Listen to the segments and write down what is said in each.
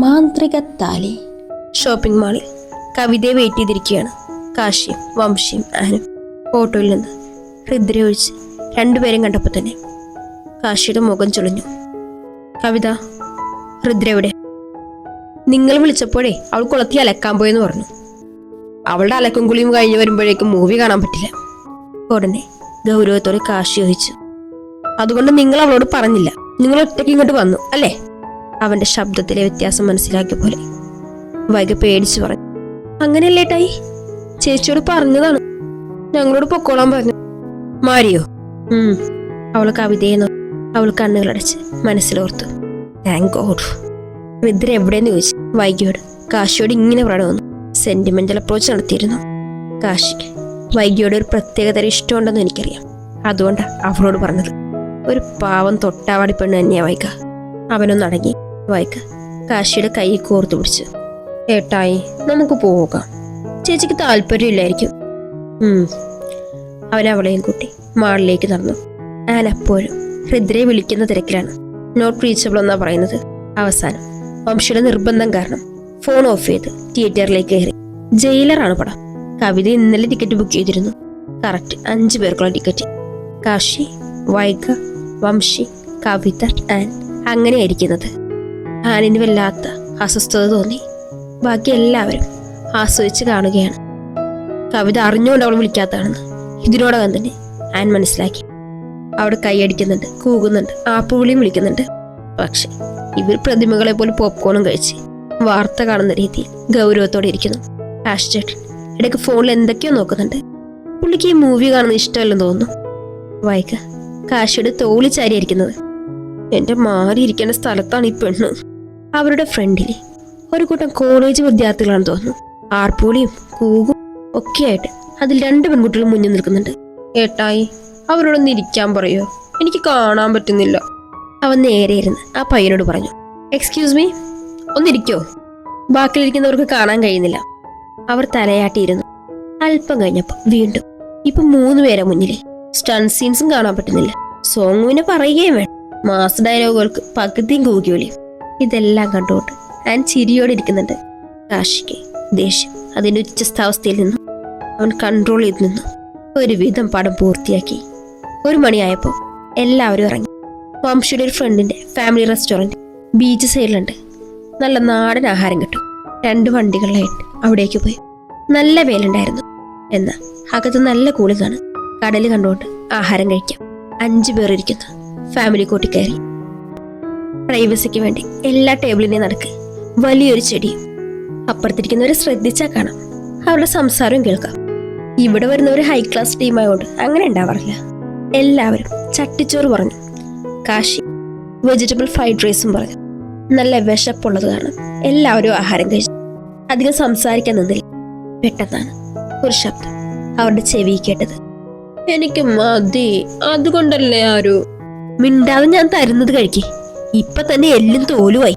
മാന്ത്രിക താലി ഷോപ്പിംഗ് മാളിൽ കവിതയെ വെയിറ്റ് ചെയ്തിരിക്കുകയാണ്. കാശിയും വംശിയും ആനും ഓട്ടോയിൽ നിന്ന് ഹൃദ്ര ഒഴിച്ച് രണ്ടുപേരും കണ്ടപ്പോൾ തന്നെ കാശിയുടെ മുഖം ചുളിഞ്ഞു. കവിത ഹൃദ്രയുടെ നിങ്ങൾ വിളിച്ചപ്പോഴേ അവൾ കുളത്തി അലക്കാൻ പോയെന്ന് പറഞ്ഞു. അവളുടെ അലക്കും കുളിയും കഴിഞ്ഞ് വരുമ്പോഴേക്കും മൂവി കാണാൻ പറ്റില്ല. ഉടനെ ഗൗരവത്തോടെ കാശി ചോദിച്ചു. അതുകൊണ്ട് നിങ്ങൾ അവളോട് പറഞ്ഞില്ല. നിങ്ങൾ ഒറ്റയ്ക്ക് ഇങ്ങോട്ട് വന്നു അല്ലേ? അവന്റെ ശബ്ദത്തിലെ വ്യത്യാസം മനസ്സിലാക്കിയ പോലെ വൈകി പേടിച്ചു പറഞ്ഞു. അങ്ങനെയല്ലേ ടൈ ചേച്ചിയോട് പറഞ്ഞതാണ്. ഞങ്ങളോട് പൊക്കോളാൻ പറഞ്ഞു. മാരിയോ? അവൾ കവിതയെ അവൾ കണ്ണുകളടച്ച് മനസ്സിലോർത്തു താങ്ക് ഗോഡ് രുദ്ര എവിടെയെന്ന് ചോദിച്ചു. വൈകിയോട് കാശിയോട് ഇങ്ങനെ പറയണമെന്നു സെന്റിമെന്റൽ അപ്രോച്ച് നടത്തിയിരുന്നു. കാശിക്ക് വൈകിയോട് ഒരു പ്രത്യേകതര ഇഷ്ടമുണ്ടെന്ന് എനിക്കറിയാം. അതുകൊണ്ടാണ് അവളോട് പറഞ്ഞത്. ഒരു പാവം തൊട്ടാവാടി പെണ്ണ് തന്നെയാ വൈക അവനൊന്നടങ്ങി. വൈക കാശിയുടെ കൈ കോർത്തു പിടിച്ച്. ഏട്ടായി നമുക്ക് പോകാം. ചേച്ചിക്ക് താല്പര്യമില്ലായിരിക്കും. അവൻ അവളെയും കൂട്ടി മാളിലേക്ക് നടന്നു. ഞാൻ അപ്പോഴും ഹൃദ്രയെ വിളിക്കുന്ന തിരക്കിലാണ്. നോട്ട് റീച്ചബിൾ എന്നാ പറയുന്നത്. അവസാനം വംശയുടെ നിർബന്ധം കാരണം ഫോൺ ഓഫ് ചെയ്ത് തിയേറ്ററിലേക്ക് കയറി. ജയിലറാണ് പടം. കവിത ഇന്നലെ ടിക്കറ്റ് ബുക്ക് ചെയ്തിരുന്നു. കറക്റ്റ് അഞ്ചു പേർക്കുള്ള ടിക്കറ്റ് കാശി വൈഗ വംശി കവിത ആൻ അങ്ങനെയായിരിക്കുന്നത് ആനിന് വല്ലാത്ത അസ്വസ്ഥത തോന്നി. ബാക്കി എല്ലാവരും ആസ്വദിച്ച് കാണുകയാണ്. കവിത അറിഞ്ഞുകൊണ്ട് അവൾ വിളിക്കാത്തതാണെന്ന് ഇതിനോടകം തന്നെ ആൻ മനസ്സിലാക്കി. അവിടെ കൈയടിക്കുന്നുണ്ട് കൂകുന്നുണ്ട് ആപ്പുവിളിയും വിളിക്കുന്നുണ്ട്. പക്ഷെ ഇവർ പ്രതിമകളെ പോലെ പോപ്കോണും കഴിച്ച് വാർത്ത കാണുന്ന രീതിയിൽ ഗൗരവത്തോടെ ഇരിക്കുന്നു. ആഷ് ചേട്ടൻ ഇടയ്ക്ക് ഫോണിൽ എന്തൊക്കെയോ നോക്കുന്നുണ്ട്. പുള്ളിക്ക് ഈ മൂവി കാണുന്നത് ഇഷ്ടമല്ലെന്ന് തോന്നുന്നു. വൈക കാശിയുടെ തോളി എന്റെ മാറിയിരിക്കേണ്ട സ്ഥലത്താണ് ഈ പെണ്ണ്. അവരുടെ ഫ്രണ്ടിൽ. ഒരു കൂട്ടം കോളേജ് വിദ്യാർത്ഥികളാണെന്ന് തോന്നുന്നു. ആർപ്പൂളിയും കൂകും ഒക്കെയായിട്ട് അതിൽ രണ്ട് പെൺകുട്ടികൾ മുന്നിൽ നിൽക്കുന്നുണ്ട്. ഏട്ടായി അവരോടൊന്ന് ഇരിക്കാൻ പറയോ? എനിക്ക് കാണാൻ പറ്റുന്നില്ല. അവൻ നേരെ ഇരുന്ന് ആ പയ്യനോട് പറഞ്ഞു. Excuse me ഒന്നിരിക്കോ? ബാക്കിലിരിക്കുന്നവർക്ക് കാണാൻ കഴിയുന്നില്ല. അവർ തലയാട്ടിയിരുന്നു. അല്പം കഴിഞ്ഞപ്പോൾ വീണ്ടും ഇപ്പൊ മൂന്ന് പേരെ മുന്നിൽ സ്റ്റൺ സീൻസും കാണാൻ പറ്റുന്നില്ല. സോങ്ങുവിനെ പറയുകയും വേണം. മാസ് ഡയലോഗുകൾക്ക് പകുതിയും കൂകിയൊലിയും ഇതെല്ലാം കണ്ടുകൊണ്ട് ആൻ ചിരിയോടെ ഇരിക്കുന്നുണ്ട്. കാശിക്ക് ദേഷ്യം. അതിന്റെ ഉച്ചസ്ഥാവസ്ഥയിൽ നിന്നും അവൻ കൺട്രോൾ ചെയ്ത് നിന്നു. ഒരുവിധം പടം പൂർത്തിയാക്കി. ഒരു മണിയായപ്പോൾ എല്ലാവരും ഇറങ്ങി. വംശിയുടെ ഒരു ഫ്രണ്ടിന്റെ ഫാമിലി റെസ്റ്റോറന്റ് ബീച്ച് സൈഡിലുണ്ട് നല്ല നാടൻ ആഹാരം കിട്ടും. രണ്ട് വണ്ടികളിലായിട്ട് അവിടേക്ക് പോയി. നല്ല വേലുണ്ടായിരുന്നു എന്നാൽ അകത്ത് നല്ല കൂളിങ്ങാണ്. കടൽ കണ്ടുകൊണ്ട് ആഹാരം കഴിക്കാം. അഞ്ചു പേർ ഇരിക്കുന്നു. ഫാമിലി കോട്ടി പ്രൈവസിക്ക് വേണ്ടി എല്ലാ ടേബിളിനെയും നടക്ക് വലിയൊരു ചെടിയും അപ്പുറത്തിരിക്കുന്നവരെ ശ്രദ്ധിച്ചാൽ കാണാം. അവരുടെ സംസാരവും കേൾക്കാം. ഇവിടെ വരുന്ന ഒരു ഹൈ ക്ലാസ് ടീമായോണ്ട് അങ്ങനെ ഉണ്ടാവാറില്ല. എല്ലാവരും ചട്ടിച്ചോറ് പറഞ്ഞു. കാശി വെജിറ്റബിൾ ഫ്രൈഡ് റൈസും പറഞ്ഞു. നല്ല വിശപ്പുള്ളത് കാരണം എല്ലാവരും ആഹാരം കഴിച്ചു. അധികം സംസാരിക്കാൻ നിന്നില്ല. പെട്ടെന്നാണ് ഒരു ശബ്ദം അവരുടെ ചെവി കേട്ടത്. എനിക്ക് മതി. അതുകൊണ്ടല്ലേ ആരു മിണ്ടാതെ ഞാൻ തരുന്നത് കഴിക്കേ. ഇപ്പൊ തന്നെ എല്ലും തോലുമായി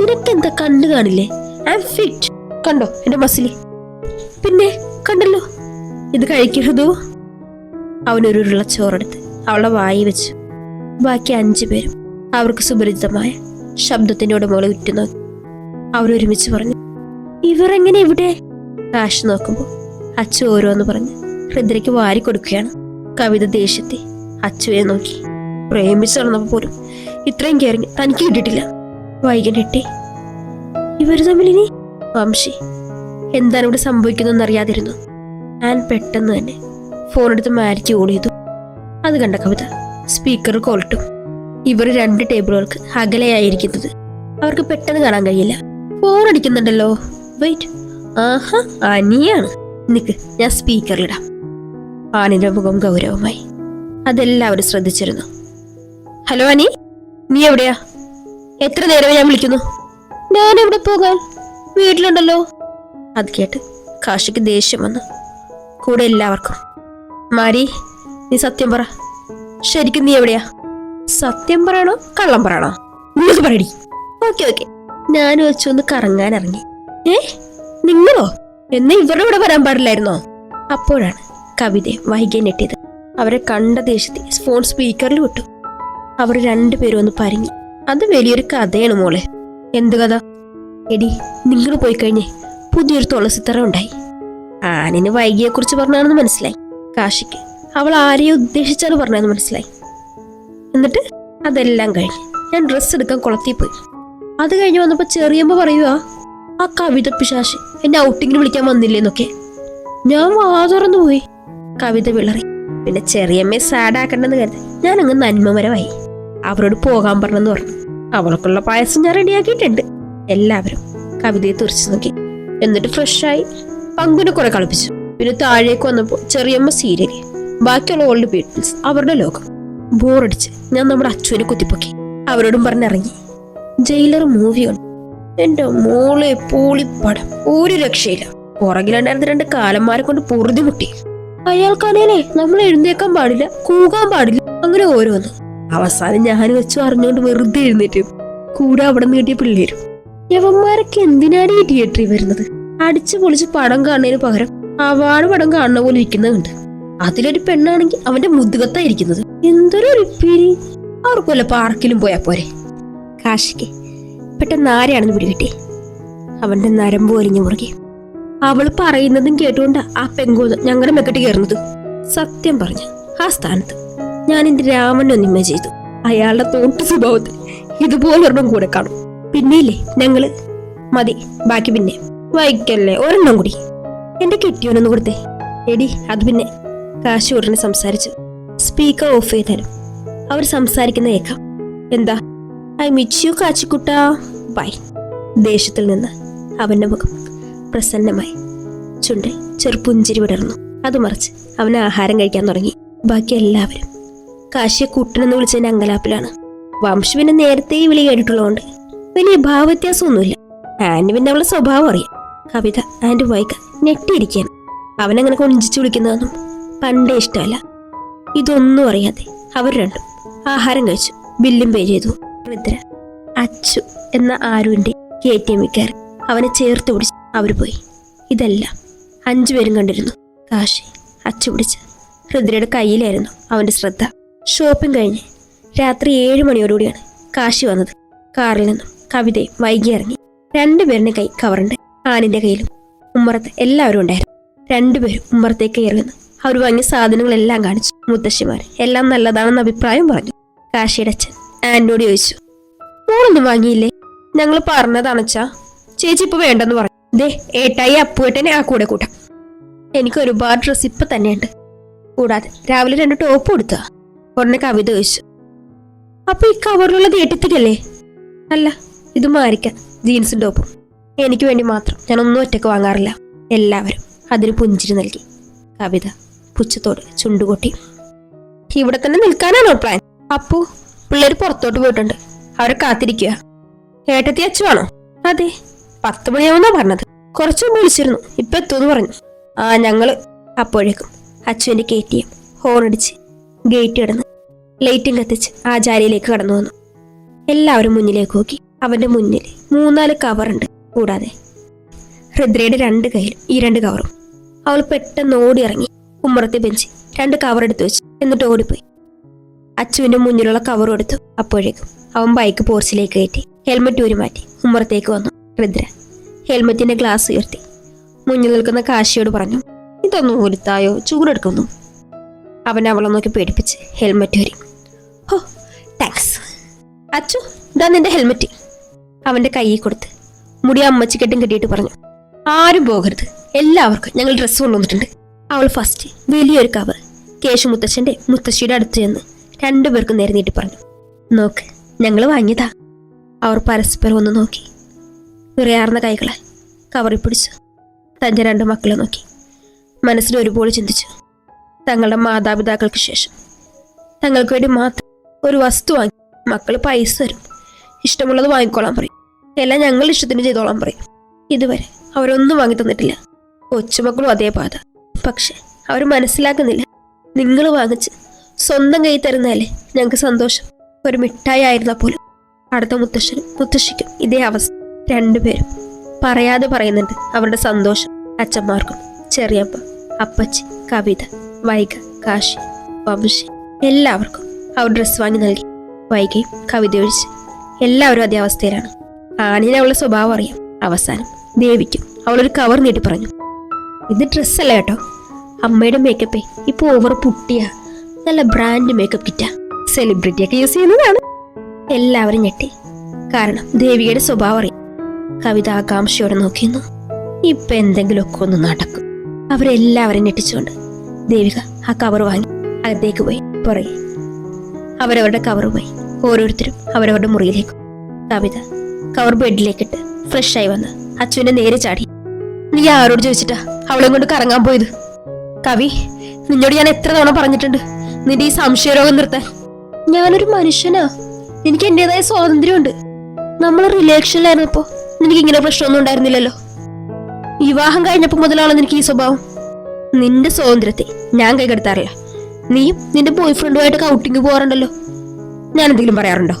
നിനക്കെന്താ കണ്ണു കാണില്ലേ? ഐ എം ഫിറ്റ് കണ്ടോ എന്റെ മസിലി പിന്നെ കണ്ടല്ലോ? ഇത് കഴിക്കരുതോ അവനൊരു ചോറെടുത്ത് അവളെ വായി വെച്ചു. ബാക്കി അഞ്ചു പേരും അവർക്ക് സുപരിചിതമായ ശബ്ദത്തിനോട് ഉടമകളെ ഉറ്റുനോക്കി. അവരൊരുമിച്ച് പറഞ്ഞു ഇവർ എങ്ങനെ ഇവിടെ? കാശ് നോക്കുമ്പോൾ അച്ചു ഓരോന്ന് പറഞ്ഞ് ഹൃദ്രയ്ക്ക് വാരി കൊടുക്കുകയാണ് കവിത ദേഷ്യത്തെ അച്ചുവിനെ നോക്കി. പ്രേമിച്ചു നടന്നപ്പോൾ പോലും ഇത്രയും കയറി തനിക്ക് കിട്ടിയിട്ടില്ല. വൈകിട്ടെ. ഇവർ തമ്മിൽ ഇനി വംശി. എന്താണ് ഇവിടെ സംഭവിക്കുന്നതെന്ന് അറിയാതിരുന്നു. ഞാൻ പെട്ടെന്ന് തന്നെ ഫോൺ എടുത്ത് മാരിക്ക് കോൾ ചെയ്തു. അത് കണ്ട കവിത സ്പീക്കർ കോളിട്ടും. ഇവർ രണ്ട് ടേബിളുകൾക്ക് അകലെയായിരിക്കുന്നത്. അവർക്ക് പെട്ടെന്ന് കാണാൻ കഴിയില്ല. ഫോൺ അടിക്കുന്നുണ്ടല്ലോ. വെയിറ്റ് ആഹാ അനിയാണ്. നിക്ക് ഞാൻ സ്പീക്കറിലിടാം ആനിന്റെ മുഖം ഗൗരവമായി. അതെല്ലാവരും ശ്രദ്ധിച്ചിരുന്നു. ഹലോ അനി? നീ എവിടെയാ? എത്ര നേരമായി ഞാൻ വിളിക്കുന്നു? ഞാൻ എവിടെ പോകാൻ? വീട്ടിലുണ്ടല്ലോ. അത് കേട്ട് കാശിക്ക് ദേഷ്യം വന്നു. കൂടെ എല്ലാവർക്കും. മാരി നീ സത്യം പറ. ശരിക്കും നീ എവിടെയാ? സത്യം പറയണോ? കള്ളം പറയണോ? നിങ്ങൾക്ക് പറയടി. Okay okay. ഞാൻ വെച്ചൊന്ന് കറങ്ങാൻ ഇറങ്ങി. ഏ? നിങ്ങളോ? എന്നെ ഇവരുടെ കൂടെ വരാൻ പാടില്ലായിരുന്നോ? അപ്പോഴാണ് കവിതയെ വൈകിയ ഞെട്ടിയത്. അവരെ കണ്ട ദേഷ്യത്തിൽ ഫോൺ സ്പീക്കറിൽ വിട്ടു. അവർ രണ്ടുപേരും ഒന്ന് പരിങ്ങി. അത് വലിയൊരു കഥയാണ് മോളെ. എന്ത് കഥ? എടി നിങ്ങൾ പോയി കഴിഞ്ഞേ. പുതിയൊരു തുളസിത്തറ ഉണ്ടായി. ആനിന് വൈകിയെക്കുറിച്ച് പറഞ്ഞാണെന്ന് മനസ്സിലായി. കാശിക്ക്. അവൾ ആരെയും ഉദ്ദേശിച്ചാണ് പറഞ്ഞതെന്ന് മനസ്സിലായി. എന്നിട്ട് അതെല്ലാം കഴിഞ്ഞ് ഞാൻ ഡ്രസ്സ് എടുക്കാൻ കുളത്തിൽ പോയി. അത് കഴിഞ്ഞ് വന്നപ്പോ ചെറിയമ്മ പറയുക ആ കവിത പിശാശ് എന്നെ ഔട്ടിങ്ങിന് വിളിക്കാൻ വന്നില്ലേന്നൊക്കെ. ഞാൻ വാ തുറന്നു പോയി. കവിത വിളറി. പിന്നെ ചെറിയമ്മയെ സാഡാക്കണ്ടെന്ന് കരുതി ഞാൻ അങ്ങ് നന്മമരമായി. അവരോട് പോകാൻ പറഞ്ഞെന്ന് പറഞ്ഞു. അവൾക്കുള്ള പായസം ഞാൻ റെഡിയാക്കിയിട്ടുണ്ട്. എല്ലാവരും കവിതയെ തുറച്ചു നോക്കി. എന്നിട്ട് ഫ്രഷായി പങ്കുനെ കുറെ കളിപ്പിച്ചു. പിന്നെ താഴേക്ക് വന്നപ്പോൾ ചെറിയമ്മ സീരിയൽ ബാക്കിയുള്ള ഓൾഡ് പീപ്പിൾസ് അവരുടെ ലോകം. ബോറടിച്ച് ഞാൻ നമ്മുടെ അച്ഛനെ കുത്തിപ്പൊക്കി. അവരോടും പറഞ്ഞിറങ്ങി. ജയിലർ മൂവി മൂവിയുണ്ട് എന്റെ മോളെ പൂളിപ്പടം. ഒരു രക്ഷയില്ല. പുറകിലുണ്ടായിരുന്ന രണ്ട് കാലന്മാരെ കൊണ്ട് പൊറുതി മുട്ടി. അയാൾക്കാണേലേ നമ്മൾ എഴുന്നേക്കാൻ പാടില്ല കൂകാൻ പാടില്ല അങ്ങനെ ഓരോന്ന്. അവസാനം ഞാൻ വെച്ചു അറിഞ്ഞുകൊണ്ട് വെറുതെ എഴുന്നേറ്റ്. കൂടെ അവിടെ നിന്ന് കിട്ടിയ പിള്ളേരും. യവന്മാരൊക്കെ എന്തിനാണ് ഈ തിയേറ്ററിൽ വരുന്നത്? അടിച്ചു പൊളിച്ച് പടം കാണുന്നതിന് പകരം അവാട് പടം കാണുന്ന പോലെ ഇരിക്കുന്നുണ്ട് അതിലൊരു പെണ്ണാണെങ്കിൽ അവന്റെ മുതുകത്തായിരിക്കുന്നത് എന്തൊരു റിപ്പീരി അവർക്കുമല്ല പാർക്കിലും പോയാ പോരെ. കാശിക്ക് പെട്ടെന്ന് ആരെയാണെന്ന് പിടികിട്ടി. അവന്റെ നരമ്പ് വലിഞ്ഞു മുറുകി. അവൾ പറയുന്നതും കേട്ടുകൊണ്ട് ആ പെങ്കോന്ന് ഞങ്ങളുടെ മെക്കെട്ട് കയറുന്നത് സത്യം പറഞ്ഞു ആ സ്ഥാനത്ത്. എന്റെ രാമനെ ഒന്നിമ ചെയ്തു. അയാളുടെ തോട്ടു സ്വഭാവത്തിൽ ഇതുപോലെ ഒരെണ്ണം കൂടെ കാണും. പിന്നെയില്ലേ ഞങ്ങൾ? മതി ബാക്കി പിന്നെ. വൈക്കല്ലേ ഒരെണ്ണം കൂടി. എന്റെ കെട്ടിയോനൊന്ന് കൊടുത്തേ. എടി അത് പിന്നെ. കാശി ഉടനെ സംസാരിച്ചു. സ്പീക്കർ ഓഫ് ചെയ്താലും അവർ സംസാരിക്കുന്ന ഏക്കാം എന്താ? ഐ മിച്ച് യു കാച്ചിക്കുട്ടാ. ബൈ. ദേഷ്യത്തിൽ നിന്ന് അവന്റെ മുഖം പ്രസന്നമായി. ചുണ്ടിൽ ചെറുപുഞ്ചിരി വിടർന്നു. അത് മറിച്ച് അവൻ ആഹാരം കഴിക്കാൻ തുടങ്ങി. ബാക്കി എല്ലാവരും കാശിയെ കുട്ടനെന്ന് വിളിച്ചതിന്റെ അങ്കലാപ്പിലാണ്. വംശുവിനെ നേരത്തെ ഈ വിളി കേട്ടിട്ടുള്ളതുകൊണ്ട് വലിയ ഭാവവ്യത്യാസമൊന്നുമില്ല. ആൻഡ് പിന്നെ അവളുടെ സ്വഭാവം അറിയാം. കവിത ആൻഡ് വൈക ഞെട്ടിയിരിക്കുകയാണ്. അവനങ്ങനെ കൊഞ്ചിച്ചു വിളിക്കുന്നതൊന്നും പണ്ടേ ഇഷ്ടമല്ല. ഇതൊന്നും അറിയാതെ അവർ രണ്ടും ആഹാരം കഴിച്ചു. ബില്ലും പേ ചെയ്തു. രുദ്ര അച്ചു എന്ന ആരുവിന്റെ കെ ടി എം വിക്കാർ അവനെ ചേർത്ത് പിടിച്ച് അവർ പോയി. ഇതെല്ലാം അഞ്ചുപേരും കണ്ടിരുന്നു. കാശി അച്ചു പിടിച്ച് രുദ്രയുടെ കയ്യിലായിരുന്നു അവന്റെ ശ്രദ്ധ. ഷോപ്പിംഗ് കഴിഞ്ഞ് രാത്രി ഏഴ് മണിയോടുകൂടിയാണ് കാശി വന്നത്. കാറിൽ നിന്നും കവിതയും വൈകി ഇറങ്ങി. രണ്ടുപേരുടെ കൈ കവറുണ്ട്. ആനിന്റെ കയ്യിലും ഉമ്മറത്ത് എല്ലാവരും ഉണ്ടായിരുന്നു. രണ്ടുപേരും ഉമ്മറത്തേക്ക് നിന്ന് അവർ വാങ്ങിയ സാധനങ്ങളെല്ലാം കാണിച്ചു. മുത്തശ്ശിമാർ എല്ലാം നല്ലതാണെന്ന് അഭിപ്രായം പറഞ്ഞു. കാശിയുടെ അച്ഛൻ ആന്റോട് ചോദിച്ചു മോളൊന്നും വാങ്ങിയില്ലേ? ഞങ്ങൾ പറഞ്ഞതാണച്ചാ ചേച്ചി ഇപ്പൊ വേണ്ടെന്ന് പറഞ്ഞു. ദേ ഏട്ടായി അപ്പുവേട്ടനെ ആ കൂടെ കൂട്ടാം. എനിക്ക് ഒരുപാട് ഡ്രസ്സ് ഇപ്പൊ തന്നെയുണ്ട്. കൂടാതെ രാവിലെ രണ്ട് ടോപ്പ് കൊടുത്താ ഉടനെ കവിത ചോദിച്ചു. അപ്പൊ ഈ കവറിലുള്ളത് ഏട്ടത്തിക്കല്ലേ അല്ല ഇത് മാറിക്കാം ജീൻസും ടോപ്പും. എനിക്ക് വേണ്ടി മാത്രം. ഞാൻ ഒന്നും ഒറ്റയ്ക്ക് വാങ്ങാറില്ല. എല്ലാവരും അതിന് പുഞ്ചിരി നൽകി. കവിത പുച്ഛത്തോട് ചുണ്ടുകൊട്ടി. ഇവിടെ തന്നെ നിൽക്കാനാണോ പ്ലാൻ അപ്പു പിള്ളേർ പുറത്തോട്ട് പോയിട്ടുണ്ട്. അവരെ കാത്തിരിക്കുക. ഏട്ടത്തി അച്ചുവാണോ അതെ പത്ത് മണിയാവുന്നാ പറഞ്ഞത്. കുറച്ചു മുമ്പ് വിളിച്ചിരുന്നു. ഇപ്പൊ എത്തുമെന്ന് പറഞ്ഞു. ആ ഞങ്ങൾ അപ്പോഴേക്കും അച്ചുവിന്റെ കെ ടി എം ഹോണടിച്ച് ഗേറ്റ് കിടന്ന് ലൈറ്റും കത്തിച്ച് ആചാര്യയിലേക്ക് കടന്നു വന്നു. എല്ലാവരും മുന്നിലേക്ക് നോക്കി. അവന്റെ മുന്നിൽ മൂന്നാൽ കവറുണ്ട് കൂടാതെ ഹൃദ്രയുടെ രണ്ട് കയ്യിലും ഈ രണ്ട് കവറും അവൾ പെട്ടെന്ന് ഓടി ഇറങ്ങി ഉമ്മറത്തെ ബെഞ്ച് രണ്ട് കവർ എടുത്തു വെച്ച്. എന്നിട്ട് ഓടിപ്പോയി. അച്ചുവിന്റെ മുന്നിലുള്ള കവറും എടുത്തു. അപ്പോഴേക്കും അവൻ ബൈക്ക് പോർച്ചിലേക്ക് കയറ്റി ഹെൽമെറ്റ് ഊരി മാറ്റി ഉമ്മറത്തേക്ക് വന്നു. ഹൃദ്ര ഹെൽമെറ്റിന്റെ ഗ്ലാസ് ഉയർത്തി. മുന്നിൽ നിൽക്കുന്ന കാശിയോട് പറഞ്ഞു ഇതൊന്നും ഊരുത്തായോ ചൂടെടുക്കുന്നു. അവൻ അവളെ നോക്കി പേടിപ്പിച്ച് ഹെൽമെറ്റ് ഊരി അച്ചു ഇതാ നിന്റെ ഹെൽമെറ്റ് അവന്റെ കൈയിൽ കൊടുത്ത് മുടി അമ്മച്ചിക്കെട്ടും കെട്ടിയിട്ട് പറഞ്ഞു ആരും പോകരുത്. എല്ലാവർക്കും ഞങ്ങൾ ഡ്രസ്സ് കൊണ്ടുവന്നിട്ടുണ്ട്. അവൾ ഫസ്റ്റ് വലിയൊരു കവർ കേശു മുത്തച്ഛന്റെ മുത്തശ്ശിയുടെ അടുത്ത് ചെന്ന് രണ്ടുപേർക്കും നേരെ നീട്ടി പറഞ്ഞു നോക്ക് ഞങ്ങൾ വാങ്ങിയതാ. അവർ പരസ്പരം ഒന്ന് നോക്കി വിറയാർന്ന കൈകളെ കവറി പിടിച്ചു തന്റെ രണ്ട് മക്കളെ നോക്കി മനസ്സിൽ ഒരുപോലെ ചിന്തിച്ചു. തങ്ങളുടെ മാതാപിതാക്കൾക്ക് ശേഷം തങ്ങൾക്ക് വേണ്ടി മാത്രം ഒരു വസ്തു വാങ്ങി മക്കൾ പൈസ തരും. ഇഷ്ടമുള്ളത് വാങ്ങിക്കോളാൻ പറയും. എല്ലാം ഞങ്ങൾ ഇഷ്ടത്തിന് ചെയ്തോളാൻ പറയും. ഇതുവരെ അവരൊന്നും വാങ്ങി തന്നിട്ടില്ല. കൊച്ചുമക്കളും അതേ പാത. പക്ഷെ അവർ മനസ്സിലാക്കുന്നില്ല. നിങ്ങൾ വാങ്ങിച്ച് സ്വന്തം കൈ തരുന്നാലേ ഞങ്ങൾക്ക് സന്തോഷം. ഒരു മിഠായി ആയിരുന്ന പോലും. അടുത്ത മുത്തശ്ശനും മുത്തശ്ശിക്കും ഇതേ അവസ്ഥ. രണ്ടുപേരും പറയാതെ പറയുന്നുണ്ട് അവരുടെ സന്തോഷം. അച്ഛന്മാർക്കും ചെറിയമ്മ അപ്പച്ചി കവിത വൈക കാശി വംശി എല്ലാവർക്കും അവർ ഡ്രസ്സ് വാങ്ങി നൽകി. വൈകയും കവിത ഒഴിച്ച് എല്ലാവരും അതേ അവസ്ഥയിലാണ്. ആണിന് സ്വഭാവം അറിയാം. അവസാനം ദേവിക്കും അവളൊരു കവർ നീട്ടി പറഞ്ഞു. ഇത് ഡ്രസ്സല്ല കേട്ടോ. അമ്മയുടെ മേക്കപ്പേ ഇപ്പൊ ഓവർ പുട്ടിയ. നല്ല ബ്രാൻഡ് മേക്കപ്പ് കിറ്റാ സെലിബ്രിറ്റി ഒക്കെ യൂസ് ചെയ്യുന്നതാണ്. എല്ലാവരും ഞെട്ടി. കാരണം ദേവിയുടെ സ്വഭാവം അറിയാം. കവിത ആകാംക്ഷയോടെ നോക്കിയിരുന്നു. ഇപ്പൊ എന്തെങ്കിലുമൊക്കെ ഒന്ന് നടക്കും. അവരെല്ലാവരും ഞെട്ടിച്ചുകൊണ്ട് ദേവിക ആ കവർ വാങ്ങി അകത്തേക്ക് പോയി. പുറകെ അവരവരുടെ കവറുമായി ഓരോരുത്തരും അവരവരുടെ മുറിയിലേക്ക് കവിത കവർ ബെഡിലേക്കിട്ട് ഫ്രഷ് ആയി വന്ന് അച്ഛനെ നേരെ ചാടി. നീ ആരോട് ചോദിച്ചിട്ടാ അവളെ കൊണ്ട് കറങ്ങാൻ പോയത്? കവി നിന്നോട് ഞാൻ എത്ര തവണ പറഞ്ഞിട്ടുണ്ട്. നിന്റെ ഈ സംശയരോഗം നിർത്താൻ. ഞാനൊരു മനുഷ്യനാ. എനിക്ക് എന്റേതായ സ്വാതന്ത്ര്യമുണ്ട്. നമ്മൾ റിലേഷനിലായിരുന്നപ്പോ നിനക്ക് ഇങ്ങനെ പ്രശ്നമൊന്നും ഉണ്ടായിരുന്നില്ലല്ലോ. വിവാഹം കഴിഞ്ഞപ്പോ മുതലാണോ നിനക്ക് ഈ സ്വഭാവം? നിന്റെ സ്വാതന്ത്ര്യത്തെ ഞാൻ കൈകെടുത്താറില്ല. നീയും നിന്റെ ബോയ് ഫ്രണ്ടുമായിട്ട് ഔട്ടിങ് പോകാറുണ്ടല്ലോ? ഞാൻ എന്തെങ്കിലും പറയാറുണ്ടോ?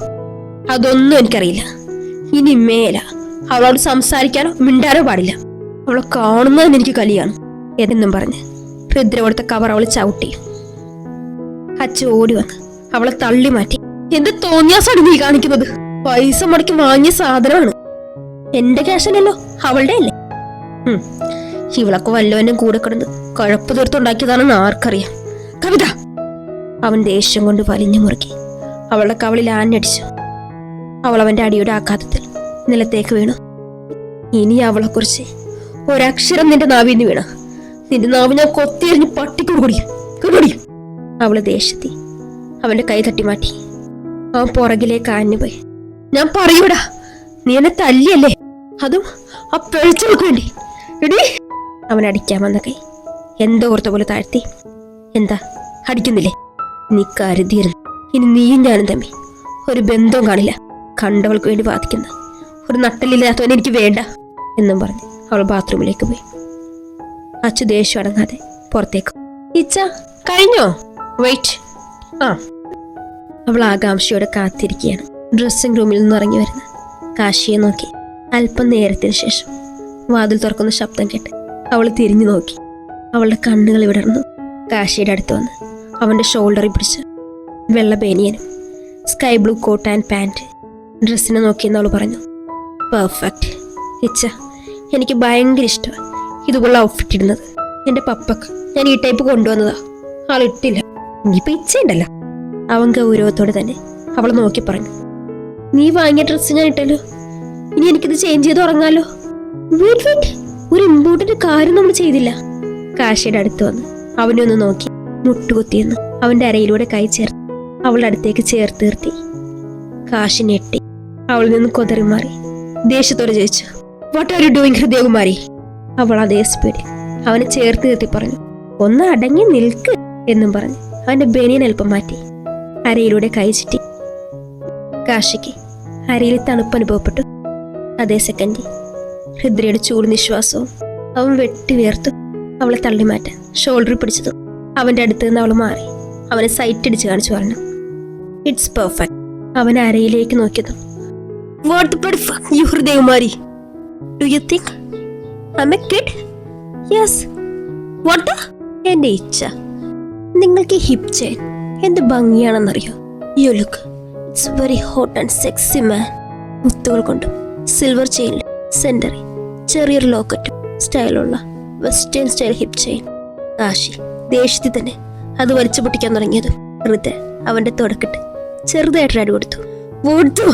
അതൊന്നും എനിക്കറിയില്ല. ഇനി മേല അവളോട് സംസാരിക്കാനോ മിണ്ടാനോ പാടില്ല. അവളെ കാണുന്നതിന് എനിക്ക് കലിയാണ് എന്നും പറഞ്ഞ് രുദ്ര കൊടുത്ത കവർ അവൾ ചവിട്ടി. അച്ഛ ഓടി വന്ന് അവളെ തള്ളി മാറ്റി. എന്ത് തോന്നിയാസാണ് നീ കാണിക്കുന്നത്? പൈസ മുടക്കി വാങ്ങിയ സാധനമാണ്. എന്റെ ക്യാഷല്ലല്ലോ അവളുടെ അല്ലേ. ഇവളൊക്കെ വല്ലവന്റെ കൂടെ കിടന്ന് കഴപ്പ് തീർത്തുണ്ടാക്കിയതാണെന്ന് ആർക്കറിയാം. കവിത. അവൻ ദേഷ്യം കൊണ്ട് വലിഞ്ഞു മുറുക്കി അവളുടെ കവളിൽ ആഞ്ഞടിച്ചു. അവൾ അവന്റെ അടിയുടെ ആഘാതത്തിൽ നിലത്തേക്ക് വീണു. ഇനി അവളെക്കുറിച്ച് ഒരക്ഷരം നിന്റെ നാവിൽ നിന്ന് വീണ. നിന്റെ നാവ് ഞാൻ കൊത്തിയെറിഞ്ഞ് പട്ടിക്കൂട് കുടിയും കുടിയും അവൾ ദേഷ്യത്തി അവന്റെ കൈ തട്ടി മാറ്റി അവൻ പുറകിലേക്ക് ആഞ്ഞുപോയി. ഞാൻ പറയൂടാ നീ എന്നെ തല്ലിയല്ലേ? അതും ആ പെഴിച്ചവൾക്ക് വേണ്ടി. അവൻ അടിക്കാൻ വന്ന കൈ എന്തോർത്ത പോലെ താഴ്ത്തി. എന്താ? അടിക്കുന്നില്ലേ? നീ കരുതിയിരുന്നു ഇനി നീയും ഞാനും തമ്മി ഒരു ബന്ധവും കാണില്ല. കണ്ടവൾക്ക് വേണ്ടി വാദിക്കുന്ന ഒരു നട്ടലില്ലാത്തവൻ എനിക്ക് വേണ്ട എന്നും പറഞ്ഞ് അവൾ ബാത്റൂമിലേക്ക് പോയി. അച്ചു ദേഷ്യം അടങ്ങാതെ പുറത്തേക്ക്. ഇച്ച കഴിഞ്ഞോ? വെയിറ്റ് ആ. അവൾ ആകാംക്ഷയോടെ കാത്തിരിക്കുകയാണ്. ഡ്രസ്സിംഗ് റൂമിൽ നിന്ന് ഇറങ്ങി വരുന്ന കാശിയെ നോക്കി. അല്പം നേരത്തിന് ശേഷം വാതിൽ തുറക്കുന്ന ശബ്ദം കേട്ട് അവൾ തിരിഞ്ഞു നോക്കി. അവളുടെ കണ്ണുകൾ വിടർന്നു. കാശിയുടെ അടുത്ത് വന്ന് അവന്റെ ഷോൾഡറിൽ പിടിച്ച് വെള്ള ബേനിയനും sky blue coat and pant ഡ്രസ്സിനെ നോക്കിയെന്ന് അവൾ പറഞ്ഞു പെർഫെക്റ്റ് ഇച്ച എനിക്ക് ഭയങ്കര ഇഷ്ടമാണ് ഇതുപോലുള്ള ഔട്ട്ഫിറ്റ് ഇടുന്നത്. എന്റെ പപ്പക്ക് ഞാൻ ഈ ടൈപ്പ് കൊണ്ടുവന്നതാ. ആൾ ഇട്ടില്ല. ഇനിയിപ്പോ ഇച്ചയുണ്ടല്ലോ അവൻ ഗൗരവത്തോടെ തന്നെ അവളെ നോക്കി പറഞ്ഞു നീ വാങ്ങിയ ഡ്രസ്സ് ഞാൻ ഇട്ടല്ലോ. ഇനി എനിക്കിത് ചേഞ്ച് ചെയ്ത് ഉറങ്ങാലോ. വെയിറ്റ് ഒരു ഇമ്പോർട്ടന്റ് കാര്യം നമ്മൾ ചെയ്തില്ല. കാശിയുടെ അടുത്ത് വന്ന് അവനെ ഒന്ന് നോക്കി. മുട്ടുകുത്തിയെന്ന് അവന്റെ അരയിലൂടെ കൈ ചേർത്ത് അവളുടെ അടുത്തേക്ക് ചേർത്ത് നിർത്തി. കാശി ഞെട്ടി. അവളിൽ നിന്ന് കൊതറി മാറി. ദേഷ്യത്തോടെ ചോദിച്ചു what are you doing Hridayakumari? അവൾ അതേ സ്പീഡിൽ അവനെ ചേർത്ത് നിർത്തി പറഞ്ഞു ഒന്ന് അടങ്ങി നിൽക്ക് എന്നും പറഞ്ഞു. അവന്റെ ബനിയൻ അല്പം മാറ്റി. അരയിലൂടെ കൈ ചുറ്റി. കാശിക്ക് അരയിൽ തണുപ്പ് അനുഭവപ്പെട്ടു. അതേ സെക്കൻഡിൽ ഹൃദ്രയുടെ ചൂട് നിശ്വാസവും അവൻ വെട്ടി വീർത്തു അവളെ തള്ളി മാറ്റാൻ ഷോൾഡറിൽ പിടിച്ചതും അവന്റെ അടുത്ത് നിന്ന് അവൾ മാറി. അവനെ സൈറ്റ് അടിച്ച് കാണിച്ചു പറഞ്ഞു. ഇറ്റ്സ് പെർഫെക്റ്റ് അവൻ അരയിലേക്ക് നോക്കിയതും what you Hridayakumari do you think I a kid yes what എന്റെ ഇച്ഛ. നിങ്ങൾക്ക് ഹിപ് ചെയിൻ എന്ത് ഭംഗിയാണെന്നറിയോ? You look it's very hot and sexy man മുത്തുകൾ കൊണ്ടും സിൽവർ ചെയിനിൽ സെന്ററിൽ ചെറിയൊരു ലോക്കറ്റും സ്റ്റൈലുള്ള western style hip chain. Kashi ദേഷ്യത്തിൽ തന്നെ അത് വലിച്ചു പൊട്ടിക്കാൻ തുടങ്ങിയത്. ഹൃദയ അവന്റെ തുടക്കിട്ട് ചെറുതായിട്ട് അടി കൊടുത്തു. കൊടുത്തു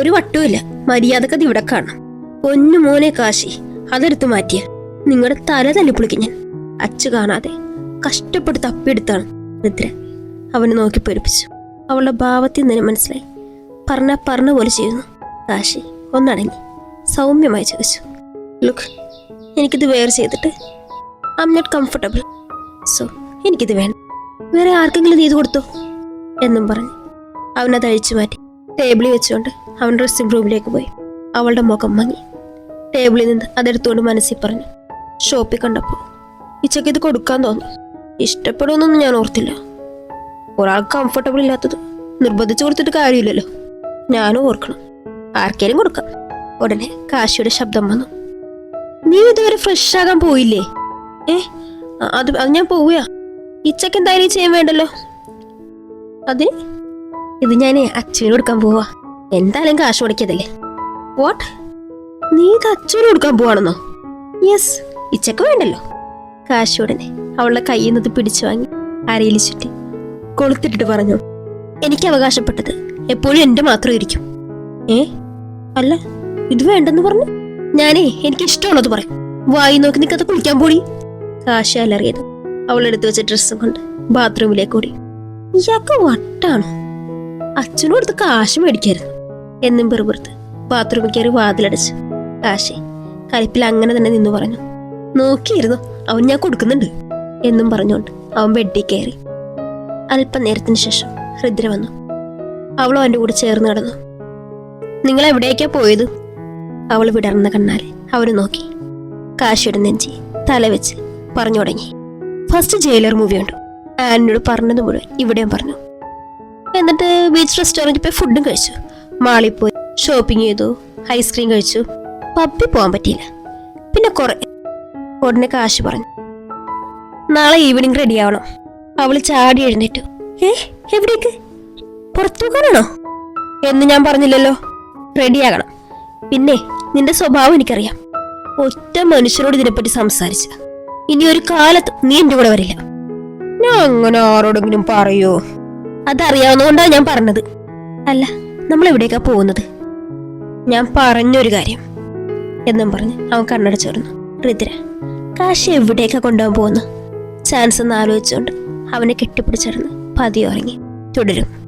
ഒരു വട്ടുമില്ല മര്യാദയ്ക്ക് അത് ഇവിടെ കാണാം പൊന്നു മോനെ കാശി അതെടുത്തു മാറ്റിയ. നിങ്ങളുടെ തല തല്ലിപ്പൊളിക്കും ഞാൻ. അച്ചു കാണാതെ കഷ്ടപ്പെട്ട് തപ്പിയെടുത്താണ്. രുദ്ര അവനെ നോക്കി പെരുപ്പിച്ചു അവളുടെ ഭാവത്തിൽ നിന്ന് മനസ്സിലായി. പറഞ്ഞ പറഞ്ഞ പോലെ ചെയ്യുന്നു. കാശി ഒന്നടങ്ങി സൗമ്യമായി ചോദിച്ചു ലുക്ക് എനിക്കിത് വെയർ ചെയ്തിട്ട് I'm not comfortable so എനിക്കിത് വേണം. വേറെ ആർക്കെങ്കിലും ചെയ്തു കൊടുത്തോ? എന്നും പറഞ്ഞ് അവനത് അഴിച്ചു മാറ്റി ടേബിളിൽ വെച്ചുകൊണ്ട് അവൻ ഡ്രസ്സിംഗ് റൂമിലേക്ക് പോയി. അവളുടെ മുഖം മങ്ങി. ടേബിളിൽ നിന്ന് അതെടുത്തുകൊണ്ട് മനസ്സിൽ പറഞ്ഞു ഷോപ്പിൽ കണ്ടപ്പോൾ ഇച്ചയ്ക്ക് ഇത് കൊടുക്കാൻ തോന്നി ഇഷ്ടപ്പെടുമെന്നൊന്നും ഞാൻ ഓർത്തില്ല. ഒരാൾക്ക് കംഫർട്ടബിൾ ഇല്ലാത്തത് നിർബന്ധിച്ചു കൊടുത്തിട്ട് കാര്യമില്ലല്ലോ. ഞാനും ഓർക്കണം. ആർക്കേലും കൊടുക്കാം. ഉടനെ കാശിയുടെ ശബ്ദം വന്നു. നീ ഇതുവരെ ഫ്രഷ് ആകാൻ പോയില്ലേ? ഏ അത് അത് ഞാൻ പോവുക ഇച്ചക്ക് എന്തായാലും ചെയ്യാൻ വേണ്ടല്ലോ? അതിന് ഇത് ഞാൻ അച്ഛന് കൊടുക്കാൻ പോവാ. എന്തായാലും കാശ് മുടക്കിയതല്ലേ? വാട്ട് നീ ഇത് അച്ഛന് കൊടുക്കാൻ പോവാണെന്നോ? യെസ് ഇച്ചക്ക് വേണ്ടല്ലോ. കാശ് ഉടനെ അവളുടെ കയ്യിൽ നിന്ന് പിടിച്ചു വാങ്ങി അരയിൽ ചുറ്റി കൊളുത്തിട്ടിട്ട് പറഞ്ഞു എനിക്ക് അവകാശപ്പെട്ടത് എപ്പോഴും എന്റെ മാത്രം ഇരിക്കും ഏ? അല്ല ഇത് വേണ്ടെന്ന് പറഞ്ഞു? ഞാനേ എനിക്ക് ഇഷ്ടമുള്ളത് പറയും. വായി നോക്കി നിൽക്കാതെ കുളിക്കാൻ പോടി. കാശാലറിയത് അവൾ എടുത്തു വെച്ച ഡ്രസ്സും കൊണ്ട് ബാത്റൂമിലേക്ക് ഓടി. ഇയാൾക്ക് വട്ടാണ്. അച്ഛനും അടുത്ത് കാശ് മേടിക്കായിരുന്നു. എന്നും പെറുപുറത്ത് ബാത്റൂമിൽ കയറി വാതിലടച്ചു. കാശേ കരിപ്പിൽ അങ്ങനെ തന്നെ നിന്നു പറഞ്ഞു. നോക്കിയിരുന്നു അവൻ ഞാൻ കൊടുക്കുന്നുണ്ട് എന്നും പറഞ്ഞുകൊണ്ട് അവൻ ബെഡിൽ കയറി. അല്പനേരത്തിന് ശേഷം ഹൃദ്ര വന്നു. അവളും അവന്റെ കൂടെ ചേർന്ന് കിടന്നു നിങ്ങൾ എവിടേക്കാ പോയത്? അവൾ വിടർന്ന കണ്ണാൽ അവന് നോക്കി. കാശിയുടെ നെഞ്ചി തലവെച്ച് പറഞ്ഞു തുടങ്ങി. ഫസ്റ്റ് ജയിലർ മൂവി ഉണ്ട് ആനോട് പറഞ്ഞത് മുഴുവൻ ഇവിടെയും പറഞ്ഞു. എന്നിട്ട് ബീച്ച് റെസ്റ്റോറന്റിൽ പോയി ഫുഡും കഴിച്ചു. മാളിൽ പോയി ഷോപ്പിംഗ് ചെയ്തു ഐസ്ക്രീം കഴിച്ചു. പബ്ബിൽ പോകാൻ പറ്റിയില്ല. പിന്നെ കുറെ ഉടനെ കാശ് പറഞ്ഞു. നാളെ ഈവനിങ് റെഡി ആവണം. അവൾ ചാടി എഴുന്നേറ്റു. ഏ എവിടേക്ക്? പുറത്തു പോകാനാണോ എന്ന് ഞാൻ പറഞ്ഞില്ലല്ലോ. റെഡിയാകണം പിന്നെ നിന്റെ സ്വഭാവം എനിക്കറിയാം. ഒറ്റ മനുഷ്യരോട് ഇതിനെപ്പറ്റി സംസാരിച്ച. ഇനി ഒരു കാലത്ത് നീ എന്റെ കൂടെ വരില്ല. ഞാൻ അങ്ങനെ ആരോടെങ്കിലും പറയോ? അതറിയാവുന്നതുകൊണ്ടാണ് ഞാൻ പറഞ്ഞത്. അല്ല നമ്മൾ എവിടേക്കാ പോകുന്നത്? ഞാൻ പറഞ്ഞൊരു കാര്യം. എന്നും പറഞ്ഞ് അവൻ കണ്ണടച്ചോർന്നു ചേർന്നു ഋതിര കാശി എവിടേക്കാ കൊണ്ടുപോകാൻ പോകുന്നു? ചാൻസ് എന്ന് ആലോചിച്ചുകൊണ്ട് അവനെ കെട്ടിപ്പിടിച്ചിരുന്ന് ഉറങ്ങി. തുടരും.